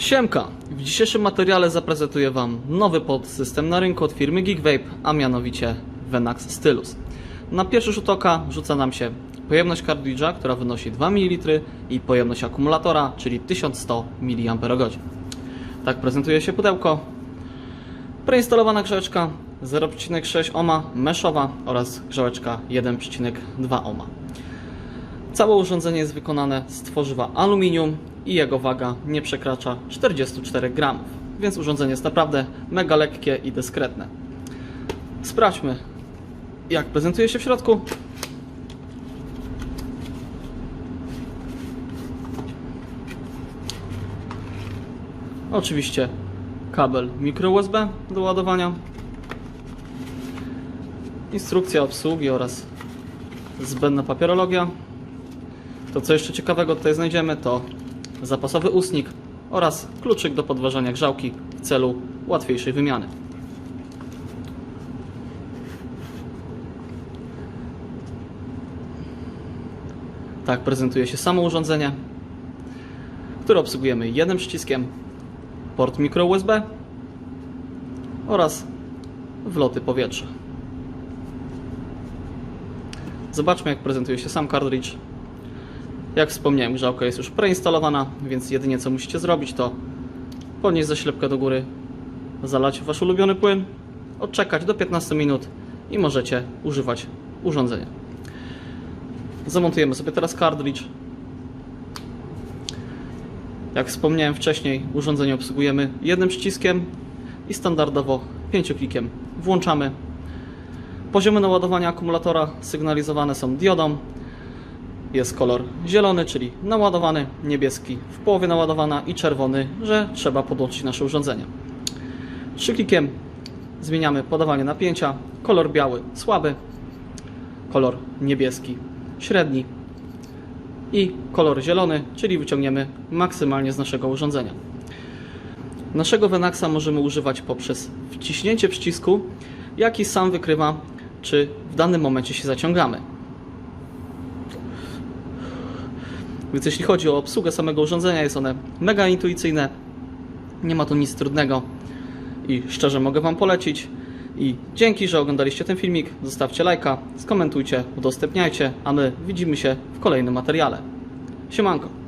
Siemka! W dzisiejszym materiale zaprezentuję Wam nowy podsystem na rynku od firmy GeekVape, a mianowicie Venax Stylus. Na pierwszy rzut oka rzuca nam się pojemność kartridża, która wynosi 2 ml i pojemność akumulatora, czyli 1100 mAh. Tak prezentuje się pudełko. Preinstalowana grzałeczka 0,6 ohma meszowa oraz grzałeczka 1,2 ohma. Całe urządzenie jest wykonane z tworzywa aluminium i jego waga nie przekracza 44 gramów, więc urządzenie jest naprawdę mega lekkie i dyskretne. Sprawdźmy, jak prezentuje się w środku. Oczywiście kabel micro USB do ładowania, instrukcja obsługi oraz zbędna papierologia. To co jeszcze ciekawego tutaj znajdziemy to zapasowy ustnik oraz kluczyk do podważania grzałki w celu łatwiejszej wymiany. Tak prezentuje się samo urządzenie, które obsługujemy jednym przyciskiem, port micro USB oraz wloty powietrza. Zobaczmy jak prezentuje się sam cartridge. Jak wspomniałem, grzałka jest już preinstalowana, więc jedynie co musicie zrobić to podnieść zaślepkę do góry, zalać wasz ulubiony płyn, odczekać do 15 minut i możecie używać urządzenia. Zamontujemy sobie teraz cartridge. Jak wspomniałem wcześniej, urządzenie obsługujemy jednym przyciskiem i standardowo pięcioklikiem włączamy. Poziomy naładowania akumulatora sygnalizowane są diodą, jest kolor zielony, czyli naładowany, niebieski w połowie naładowana i czerwony, że trzeba podłączyć nasze urządzenie. Trzyklikiem zmieniamy podawanie napięcia, kolor biały słaby, kolor niebieski średni i kolor zielony, czyli wyciągniemy maksymalnie z naszego urządzenia. Naszego Venaxa możemy używać poprzez wciśnięcie przycisku, jaki sam wykrywa, czy w danym momencie się zaciągamy. Więc jeśli chodzi o obsługę samego urządzenia, jest one mega intuicyjne. Nie ma tu nic trudnego i szczerze mogę Wam polecić. I dzięki, że oglądaliście ten filmik. Zostawcie lajka, skomentujcie, udostępniajcie, a my widzimy się w kolejnym materiale. Siemanko!